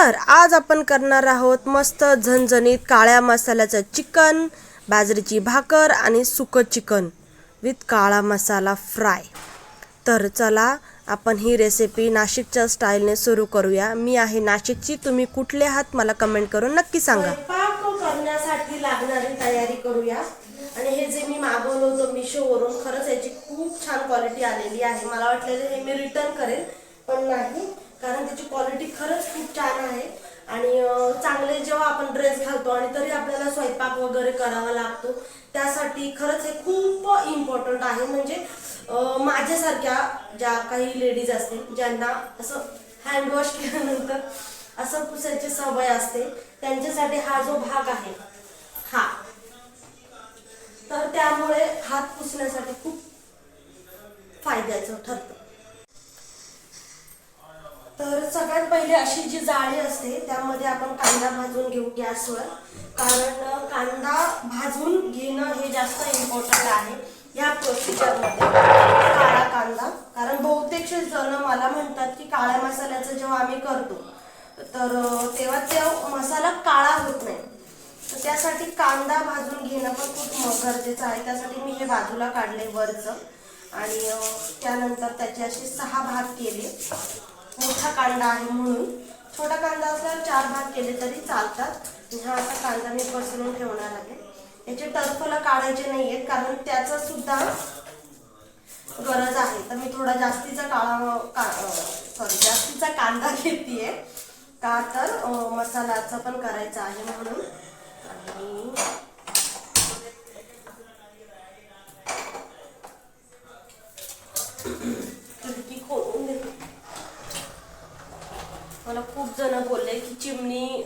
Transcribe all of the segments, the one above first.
तर आज आपण करणार आहोत मस्त झणझणीत काळ्या मसाल्याचं चिकन बाजरीची भाकर आणि सुकं चिकन विथ काळा मसाला फ्राय. तर चला आपण ही रेसिपी नाशिकच्या स्टाईलने सुरू करूया. मी आहे नाशिकची तुम्ही कुठले आहात मला कमेंट करून नक्की सांगा. करण्यासाठी लागणारी तयारी करूया. आणि हे जे मी मागवलं होतं मिशोवरून खरंच याची खूप छान क्वालिटी आलेली आहे. मला वाटलेलं हे मी रिटर्न करेन पण नाही. कारण त्याची क्वालिटी खरंच खूप छान आहे. आणि चांगले जेव्हा आपण ड्रेस घालतो आणि तरी आपल्याला स्वयंपाक वगैरे करावा लागतो त्यासाठी खरंच हे खूप इम्पॉर्टंट आहे. म्हणजे माझ्यासारख्या ज्या काही लेडीज असतील ज्यांना असं हँडवॉश केल्यानंतर असं पुसायची सवय असते त्यांच्यासाठी हा जो भाग आहे हा. तर त्यामुळे हात पुसण्यासाठी खूप फायद्याचं ठरतं तर सगळ्यात पहिले अशी जी जाळी असते त्यामध्ये आपण कांदा भाजून घेऊ गॅसवर. कारण कांदा भाजून घेणं हे जास्त इम्पॉर्टंट आहे या प्रोसिजरमध्ये काळा कांदा. कारण बहुतेकशे जण मला म्हणतात की काळ्या मसाल्याचं जेव्हा आम्ही करतो तर तेव्हा ते मसाला काळा होत नाही. तर त्यासाठी कांदा भाजून घेणं पण खूप गरजेचं आहे. त्यासाठी मी हे बाजूला काढले वरचं. आणि त्यानंतर त्याचे असे सहा भाग केले. मोठा कांदा आहे म्हणून. छोटा कांदा असल्यावर चार भाग केले तरी चालतात. हा असा कांदा मी पसरून ठेवणार आहे. याचे टरफलं काढायचे नाही आहेत कारण त्याचं सुद्धा गरज आहे. तर मी थोडा जास्तीचा काळा का सॉरी जास्तीचा कांदा घेते का तर मसाल्याचं पण करायचं आहे म्हणून. आणि मला खूप जण बोलले की चिमणी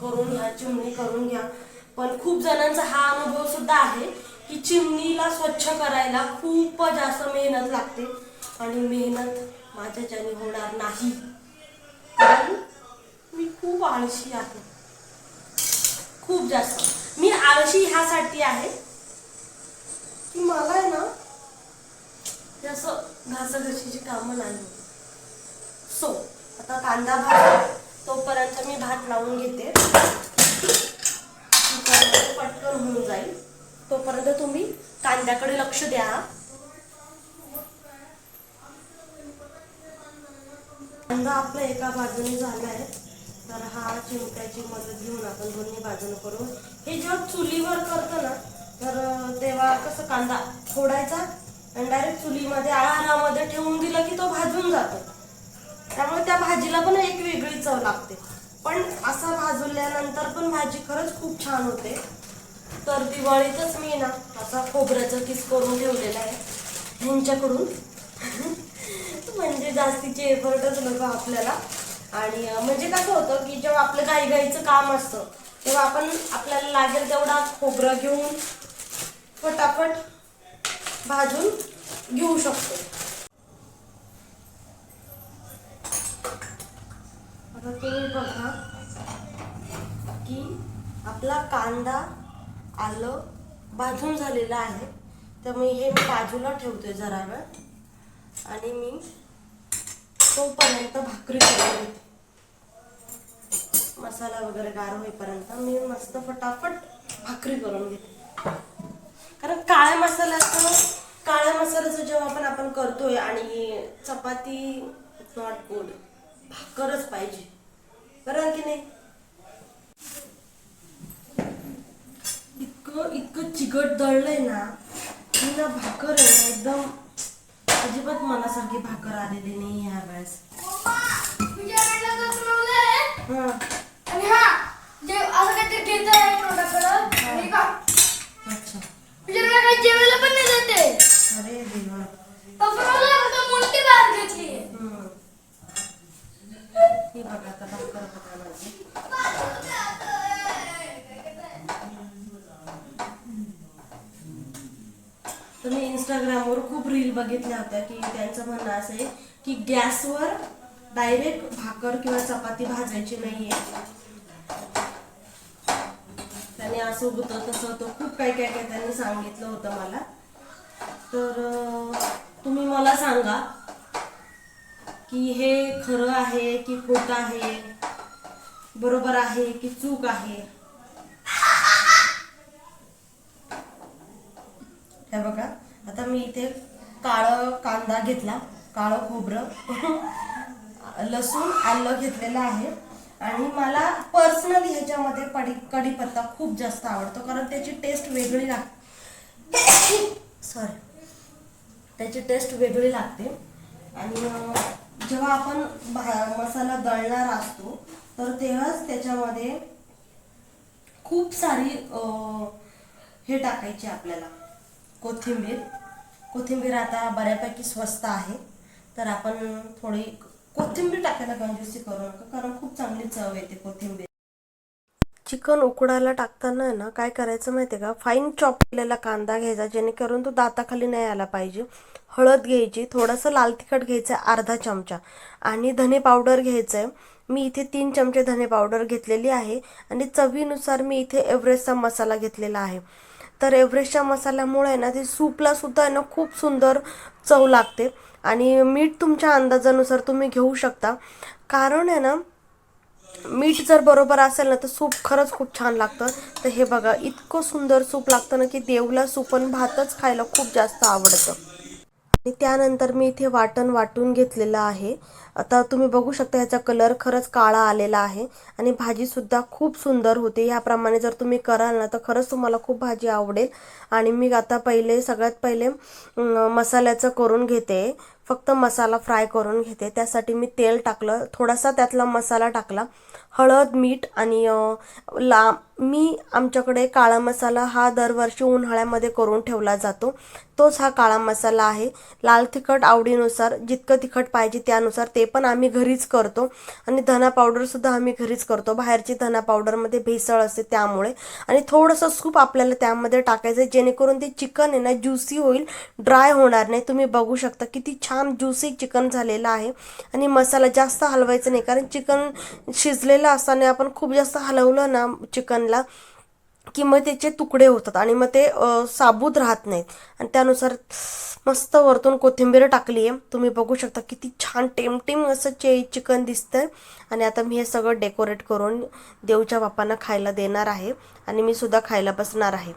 करून घ्या चिमणी करून घ्या. पण खूप जणांचा हा अनुभव सुद्धा आहे की चिमणीला स्वच्छ करायला खूप जास्त मेहनत लागते आणि मेहनत माझ्याच्याने होणार नाही. कारण मी खूप आळशी आहे. खूप जास्त. मी आळशी ह्यासाठी आहे की मला आहे ना असं घासाघशीची कामं नाही सो आता कांदा भात तोपर्यंत मी भात लावून घेते. पटकन होऊन जाईल. तोपर्यंत तुम्ही कांद्याकडे लक्ष द्या. कांदा आपला एका बाजूने झाला आहे. तर हा चिमट्याची मदत घेऊन आपण दोन्ही बाजूने करू. हे जेव्हा चुलीवर करतो ना तर तेव्हा कसं कांदा फोडायचा आणि डायरेक्ट चुलीमध्ये आहारामध्ये ठेवून दिलं की तो भाजून जातो. त्यामुळे त्या भाजीला पण एक वेगळी चव लागते. पण असा भाजल्यानंतर पण भाजी खरंच खूप छान होते. तर दिवाळीतच मी ना असा खोबऱ्याचा किस करून ठेवलेला आहे. ह्यांच्याकडून. म्हणजे जास्तीचे एफर्टच नको आपल्याला. आणि म्हणजे कसं होतं की जेव्हा आपलं घाईघाईचं काम असतं तेव्हा आपण आपल्याला लागेल तेवढा खोबरं घेऊन फटाफट भाजून घेऊ शकतो. आता तुम्ही बघा की आपला कांदा आलं भाजून झालेलं आहे. त्यामुळे हे मी बाजूला ठेवतोय जरा वेळ. आणि मी तोपर्यंत भाकरी करून घेते मसाला वगैरे गार होईपर्यंत मी मस्त फटाफट भाकरी करून घेते. कारण काळ्या मसाल्याचं काळ्या मसाल्याचं जेव्हा आपण आपण करतोय आणि चपाती नॉट गुड भाकरच पाहिजे. बरोबर की नाही? इतकं इतकं चिकट दळलंय ना की ना भाकर आहे ना एकदम अजिबात मनासारखी भाकर आलेली नाही ह्या वेळेस. हा. आणि हा जे असं काहीतरी घेत आहे तोंडाकडं आणि का अच्छा. तुझ्याकडे काही जेवायला पण नाही जाते. अरे देवा. तुम्ही बघा आता भाकर बघा माझी इंस्टाग्रामवर खूप रील बघितल्या होत्या की त्यांचं म्हणणं असं आहे की गॅसवर डायरेक्ट भाकर किंवा चपाती भाजायची नाहीये. त्याने असं होतं तसं होतं. खूप काही काय काय त्यांनी सांगितलं होतं मला. तर तुम्ही मला सांगा की हे खरं आहे की खोटं आहे बरोबर आहे की चूक आहे? हे बघा आता मी इथे काळं कांदा घेतला काळं खोबरं लसूण आलं घेतलेलं आहे. आणि मला पर्सनली ह्याच्यामध्ये पडी कढीपत्ता खूप जास्त आवडतो कारण त्याची टेस्ट वेगळी लागते सॉरी त्याची टेस्ट वेगळी लागते. आणि जेव्हा आपण भा- मसाला दळणार असतो तर तेव्हाच त्याच्यामध्ये खूप सारी हे टाकायची आपल्याला. कोथिंबीर. कोथिंबीर आता बऱ्यापैकी स्वस्त आहे. तर आपण थोडी कोथिंबीर टाकायला कंजूसी करू नका कारण खूप चांगली चव येते कोथिंबीर. चिकन उकडायला टाकताना आहे ना काय करायचं माहिती आहे का? फाईन चॉप केलेला कांदा घ्यायचा जेणेकरून तो दाताखाली नाही आला पाहिजे. हळद घ्यायची थोडंसं लाल तिखट घ्यायचं आहे अर्धा चमचा. आणि धने पावडर घ्यायचं आहे मी इथे तीन चमचे धने पावडर घेतलेली आहे आणि चवीनुसार मी इथे एव्हरेस्टचा मसाला घेतलेला आहे. तर एव्हरेस्टच्या मसाल्यामुळे आहे ना ते सूपला सुद्धा आहे ना खूप सुंदर चव लागते. आणि मीठ तुमच्या अंदाजानुसार तुम्ही घेऊ शकता. कारण आहे ना मीठ जर बरोबर असेल ना तर सूप खरंच खूप छान लागतं. तर हे बघा इतकं सुंदर सूप लागतं ना की देवला सूप आणि भातच खायला खूप जास्त आवडतं. आणि त्यानंतर मी इथे वाटण वाटून घेतलेलं आहे. आता तुम्ही बघू शकता ह्याचा कलर खरंच काळा आलेला आहे आणि भाजीसुद्धा खूप सुंदर होते. ह्याप्रमाणे जर तुम्ही कराल ना तर खरंच तुम्हाला खूप भाजी आवडेल. आणि मी आता पहिले सगळ्यात पहिले मसाल्याचं करून घेते. फक्त मसाला फ्राय करून घेते. त्यासाठी मी तेल टाकलं. थोडासा त्यातला मसाला टाकला. हळद मीठ आणि ला मी आमच्याकडे काळा मसाला हा दरवर्षी उन्हाळ्यामध्ये करून ठेवला जातो. तोच हा काळा मसाला आहे. लाल तिखट आवडीनुसार जितकं तिखट पाहिजे त्यानुसार ते पण आम्ही घरीच करतो. आणि धना पावडरसुद्धा आम्ही घरीच करतो. बाहेरची धना पावडरमध्ये भेसळ असते त्यामुळे. आणि थोडंसं सूप आपल्याला त्यामध्ये टाकायचं आहे जेणेकरून ते चिकन आहे ना ज्युसी होईल ड्राय होणार नाही. तुम्ही बघू शकता किती छान ज्युसी चिकन झालेलं आहे. आणि मसाला जास्त हलवायचं नाही कारण चिकन शिजलेलं असताना आपण खूप जास्त हलवलं ना चिकन आणला की मग त्याचे तुकडे होतात आणि मग ते साबूत राहत नाहीत. आणि त्यानुसार मस्त वरतून कोथिंबीर टाकली आहे. तुम्ही बघू शकता किती छान टेमटेम असं चे चिकन दिसतंय. आणि आता मी हे सगळं डेकोरेट करून देवच्या बापांना खायला देणार आहे. आणि मी सुद्धा खायला बसणार आहे.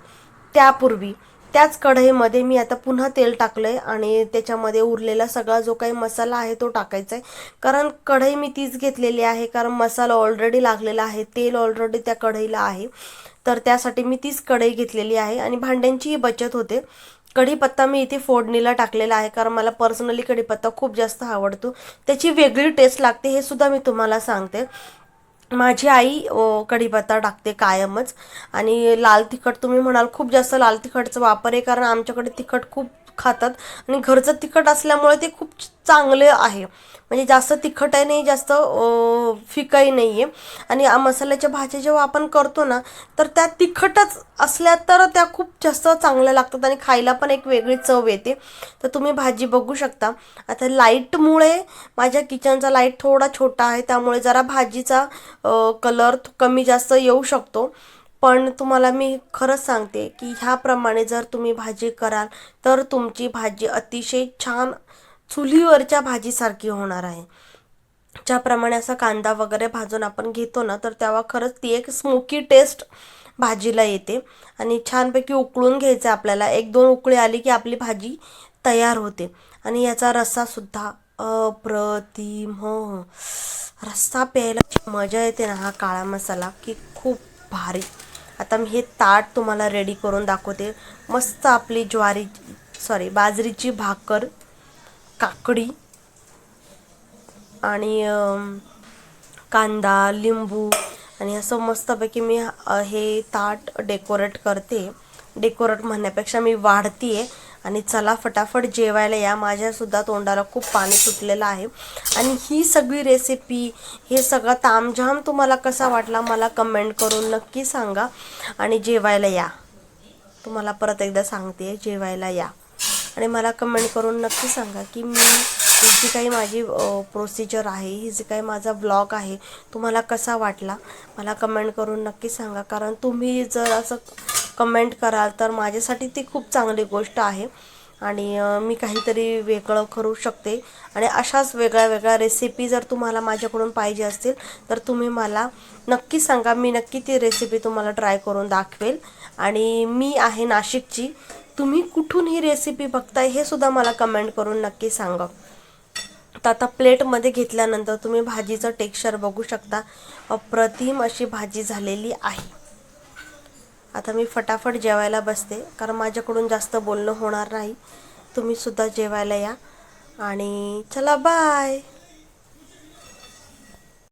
त्यापूर्वी त्याच कढईमध्ये मी आता पुन्हा तेल टाकलंय आणि त्याच्यामध्ये उरलेला सगळा जो काही मसाला आहे तो टाकायचा आहे कारण कढई मी तीच घेतलेली आहे कारण मसाला ऑलरेडी लागलेला आहे तेल ऑलरेडी त्या कढईला आहे. तर त्यासाठी मी तीच कढई घेतलेली आहे आणि भांड्यांचीही बचत होते. कढीपत्ता मी इथे फोडणीला टाकलेला आहे कारण मला पर्सनली कढीपत्ता खूप जास्त आवडतो. त्याची वेगळी टेस्ट लागते हे सुद्धा मी तुम्हाला सांगते. माझी आई कढीपत्ता टाकते कायमच. आणि लाल तिखट तुम्ही म्हणाल खूप जास्त लाल तिखटचा वापर आहे कारण आमच्याकडे तिखट खूप खातात आणि घरचं तिखट असल्यामुळे ते खूप चांगले आहे. म्हणजे जास्त तिखटही नाही जास्त फिकाही नाही आहे आणि मसाल्याच्या भाज्या जेव्हा आपण करतो ना तर त्या तिखटच असल्या तर त्या खूप जास्त चांगल्या लागतात आणि खायला पण एक वेगळी चव येते. तर तुम्ही भाजी बघू शकता. आता लाईटमुळे माझ्या किचनचा लाइट थोडा छोटा आहे त्यामुळे जरा भाजीचा कलर कमी जास्त येऊ शकतो. पण तुम्हाला मी खरंच सांगते की ह्याप्रमाणे जर तुम्ही भाजी कराल तर तुमची भाजी अतिशय छान चुलीवरच्या भाजीसारखी होणार आहे. ज्याप्रमाणे असा कांदा वगैरे भाजून आपण घेतो ना तर तेव्हा खरंच ती एक स्मोकी टेस्ट भाजीला येते. आणि छानपैकी उकळून घ्यायचं आपल्याला. एक दोन उकळी आली की आपली भाजी तयार होते. आणि याचा रस्सासुद्धा अप्रतिम हो, हो रस्सा प्यायला मजा येते ना हा काळा मसाला की खूप भारी. आता मी हे ताट तुम्हाला रेडी करून दाखवते. मस्त आपली ज्वारी सॉरी बाजरीची भाकर काकडी आणि कांदा लिंबू आणि असं मस्तपैकी मी हे ताट डेकोरेट करते. डेकोरेट म्हणण्यापेक्षा मी वाढतीये. आणि चला फटाफट जेवायला या. माझ्यासुद्धा तोंडाला खूप पाणी सुटलेलं आहे. आणि ही सगळी रेसिपी हे सगळं तामझाम तुम्हाला कसा वाटला मला कमेंट करून नक्की सांगा. आणि जेवायला या. तुम्हाला परत एकदा सांगते जेवायला या. आणि मला कमेंट करून नक्की सांगा की मी ही जी काही माझी प्रोसिजर आहे ही जी काही माझा ब्लॉग आहे तुम्हाला कसा वाटला? मला कमेंट करून नक्की सांगा. कारण तुम्ही जर असं कमेंट कराल तर माझ्यासाठी ती खूप चांगली गोष्ट आहे. आणि मी काहीतरी वेगळं करू शकते. आणि अशाच वेगळ्या वेगळ्या रेसिपी जर तुम्हाला माझ्याकडून पाहिजे असतील तर तुम्ही मला नक्की सांगा. मी नक्की ती रेसिपी तुम्हाला ट्राय करून दाखवेल. आणि मी आहे नाशिकची. तुम्ही कुठून ही रेसिपी बघताय हे सुद्धा मला कमेंट करून नक्की सांगा. तर आता प्लेटमध्ये घेतल्यानंतर तुम्ही भाजीचं टेक्स्चर बघू शकता. अप्रतिम अशी भाजी झालेली आहे. आता मी फटाफट जेवायला बसते. कारण माझ्याकडून जास्त बोलणं होणार नाही. तुम्ही सुद्धा जेवायला या. आणि चला बाय